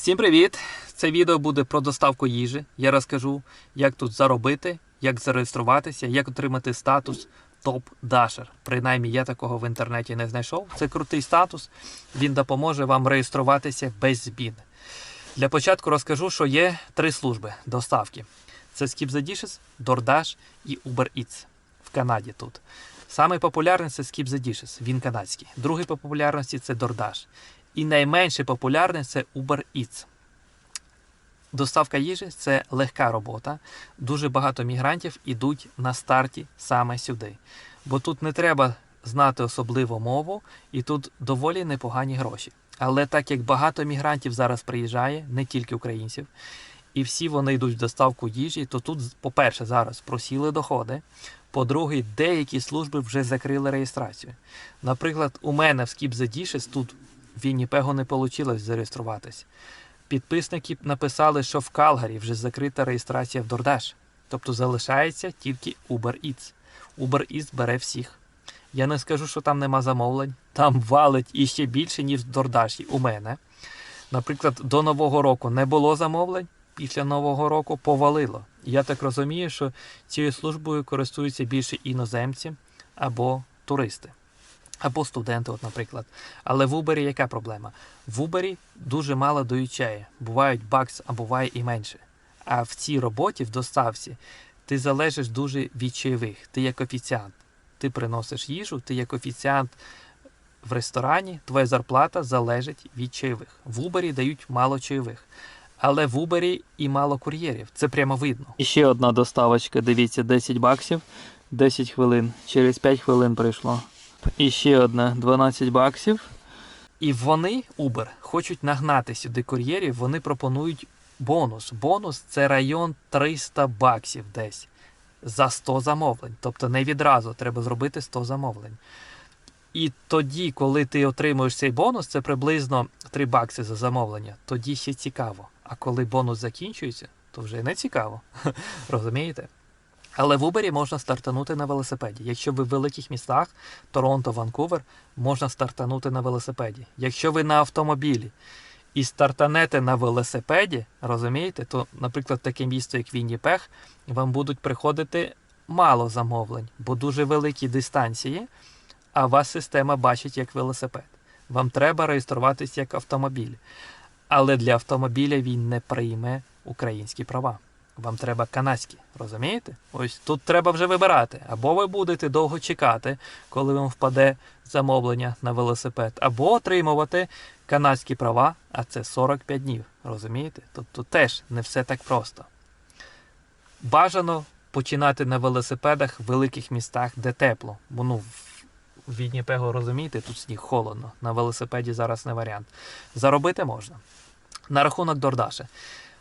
Всім привіт! Це відео буде про доставку їжі. Я розкажу, як тут заробити, як зареєструватися, як отримати статус топ-дашер. Принаймні, я такого в інтернеті не знайшов. Це крутий статус. Він допоможе вам реєструватися без змін. Для початку розкажу, що є три служби доставки: це Skip the Dishes, DoorDash і Uber Eats в Канаді тут. Самий популярний це Skip the Dishes, він канадський. Другий по популярності це DoorDash. І найменше популярний це Uber Eats. Доставка їжі це легка робота. Дуже багато мігрантів ідуть на старті саме сюди. Бо тут не треба знати особливо мову, і тут доволі непогані гроші. Але так як багато мігрантів зараз приїжджає, не тільки українців, і всі вони йдуть в доставку їжі, то тут, по-перше, зараз просіли доходи. По-друге, деякі служби вже закрили реєстрацію. Наприклад, у мене в the Dishes тут Вінніпегу не вийшло зареєструватись. Підписники написали, що в Калгарі вже закрита реєстрація в DoorDash. Тобто залишається тільки Uber Eats. Uber Eats бере всіх. Я не скажу, що там нема замовлень. Там валить іще більше, ніж в DoorDash у мене. Наприклад, до Нового року не було замовлень, після Нового року повалило. Я так розумію, що цією службою користуються більше іноземці або туристи, або студенти, от, наприклад. Але в Uber яка проблема? В Uber дуже мало дають. Бувають бакс, а буває і менше. А в цій роботі, в доставці, ти залежиш дуже від чайових. Ти як офіціант. Ти приносиш їжу, ти як офіціант в ресторані, твоя зарплата залежить від чайових. В Uber дають мало чайових. Але в Uber і мало кур'єрів. Це прямо видно. І ще одна доставочка, дивіться, 10 баксів, 10 хвилин. Через 5 хвилин прийшло. І ще одна 12 баксів. І вони, Uber, хочуть нагнати сюди кур'єрів, вони пропонують бонус. Бонус це район 300 баксів десь за 100 замовлень. Тобто не відразу треба зробити 100 замовлень. І тоді, коли ти отримуєш цей бонус, це приблизно 3 бакси за замовлення, тоді ще цікаво. А коли бонус закінчується, то вже не цікаво. Розумієте? Але в Uber можна стартанути на велосипеді. Якщо ви в великих містах, Торонто, Ванкувер, можна стартанути на велосипеді. Якщо ви на автомобілі і стартанете на велосипеді, розумієте, то, наприклад, таке місто, як Вінніпег, вам будуть приходити мало замовлень, бо дуже великі дистанції, а вас система бачить як велосипед. Вам треба реєструватися як автомобіль. Але для автомобіля він не прийме українські права. Вам треба канадські, розумієте? Ось тут треба вже вибирати. Або ви будете довго чекати, коли вам впаде замовлення на велосипед, або отримувати канадські права, а це 45 днів. Розумієте? Тобто теж не все так просто. Бажано починати на велосипедах в великих містах, де тепло. Бо ну, в Вінніпегу, розумієте, тут сніг холодно. На велосипеді зараз не варіант. Заробити можна. На рахунок Дордаша.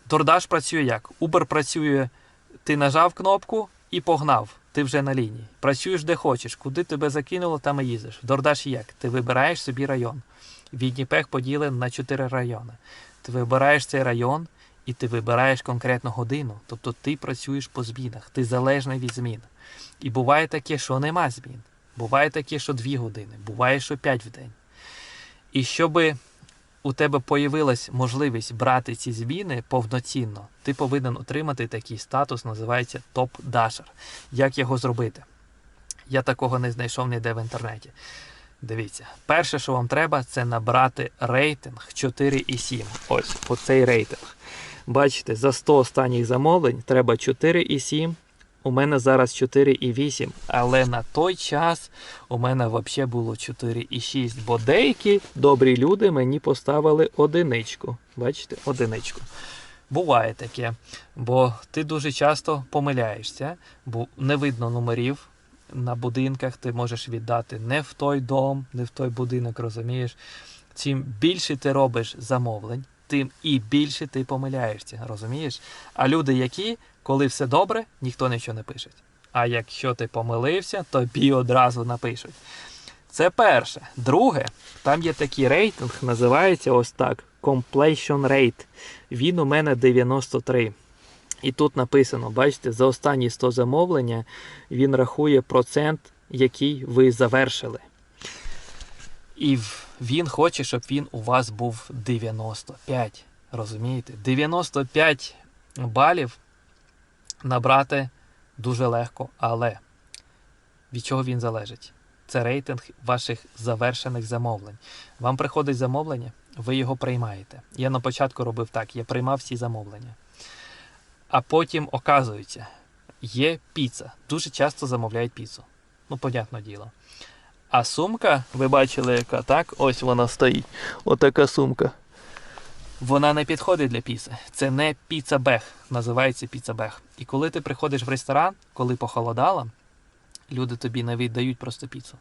DoorDash працює як? Uber працює, ти нажав кнопку і погнав. Ти вже на лінії. Працюєш де хочеш, куди тебе закинуло, там і їздиш. DoorDash як? Ти вибираєш собі район. Відніпег поділений на 4 райони. Ти вибираєш цей район і ти вибираєш конкретну годину. Тобто ти працюєш по змінах, ти залежний від змін. І буває таке, що нема змін. Буває таке, що 2 години, буває, що 5 в день. І щоби у тебе появилась можливість брати ці зміни повноцінно, ти повинен отримати такий статус, називається топ-дашер. Як його зробити? Я такого не знайшов ніде в інтернеті. Дивіться, перше, що вам треба, це набрати рейтинг 4,7. Ось оцей рейтинг. Бачите, за 100 останніх замовлень треба 4,7. У мене зараз 4,8, але на той час у мене взагалі було 4,6, бо деякі добрі люди мені поставили одиничку. Бачите, одиничку. Буває таке, бо ти дуже часто помиляєшся, бо не видно номерів на будинках, ти можеш віддати не в той дом, не в той будинок, розумієш. Чим більше ти робиш замовлень, тим і більше ти помиляєшся, розумієш? А люди, які, коли все добре, ніхто нічого не пише. А якщо ти помилився, тобі одразу напишуть. Це перше. Друге, там є такий рейтинг, називається ось так: Completion Rate. Він у мене 93. І тут написано, бачите, за останні 100 замовлення він рахує процент, який ви завершили. І він хоче, щоб він у вас був 95. Розумієте? 95 балів набрати дуже легко, але від чого він залежить? Це рейтинг ваших завершених замовлень. Вам приходить замовлення, ви його приймаєте. Я на початку робив так: я приймав всі замовлення. А потім оказується, є піца. Дуже часто замовляють піцу. Ну, понятне діло. А сумка, ви бачили, яка так? Ось вона стоїть. Отака сумка. Вона не підходить для піци. Це не піца-бег, називається піца-бег. І коли ти приходиш в ресторан, коли похолодало, люди тобі не віддають просто піцу.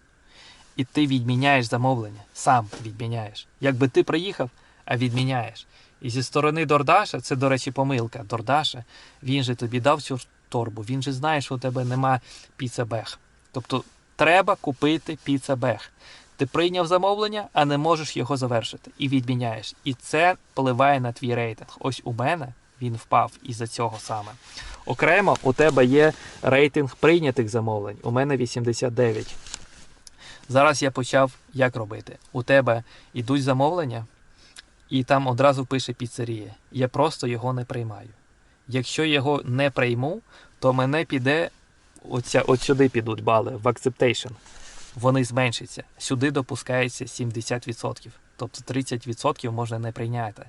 І ти відміняєш замовлення, сам відміняєш. Якби ти приїхав, а відміняєш. І зі сторони Дордаша, це, до речі, помилка Дордаша, він же тобі дав цю торбу, він же знає, що у тебе нема піца-бег. Тобто треба купити піца-бег. Ти прийняв замовлення, а не можеш його завершити. І відміняєш. І це впливає на твій рейтинг. Ось у мене він впав із-за цього саме. Окремо, у тебе є рейтинг прийнятих замовлень. У мене 89. Зараз я почав як робити. У тебе йдуть замовлення, і там одразу пише піцерія. Я просто його не приймаю. Якщо його не прийму, то мене піде оця, от сюди підуть бали в acceptation. Вони зменшаться. Сюди допускається 70%. Тобто 30% можна не прийняти.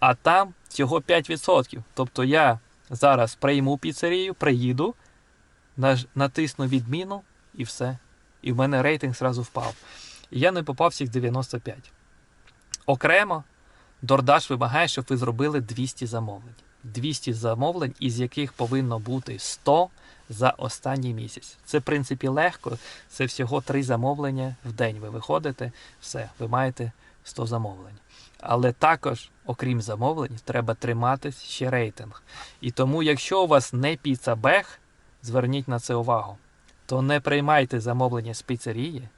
А там всього 5%. Тобто я зараз прийму піцерію, приїду, натисну відміну і все. І в мене рейтинг зразу впав. І я не попав всіх 95. Окремо, DoorDash вимагає, щоб ви зробили 200 замовлень. 200 замовлень, із яких повинно бути 100 за останній місяць. Це, в принципі, легко. Це всього 3 замовлення в день. Ви виходите, все, ви маєте 100 замовлень. Але також, окрім замовлень, треба тримати ще рейтинг. І тому, якщо у вас не піца-бег, зверніть на це увагу, то не приймайте замовлення з піцерії,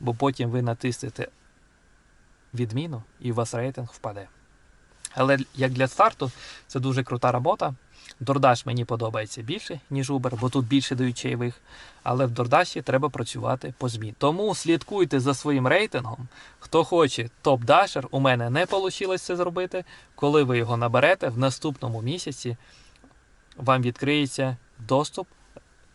бо потім ви натиснете відміну і у вас рейтинг впаде. Але як для старту, це дуже крута робота. DoorDash мені подобається більше, ніж Uber, бо тут більше дають чайових. Але в DoorDash треба працювати по змі. Тому слідкуйте за своїм рейтингом. Хто хоче топ-дашер, у мене не вийшло це зробити. Коли ви його наберете, в наступному місяці вам відкриється доступ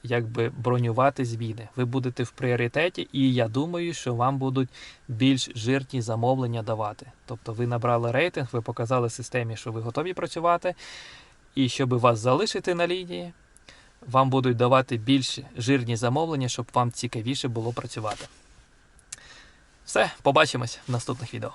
якби бронювати зміни. Ви будете в пріоритеті, і я думаю, що вам будуть більш жирні замовлення давати. Тобто ви набрали рейтинг, ви показали системі, що ви готові працювати, і щоб вас залишити на лінії, вам будуть давати більш жирні замовлення, щоб вам цікавіше було працювати. Все, побачимось в наступних відео.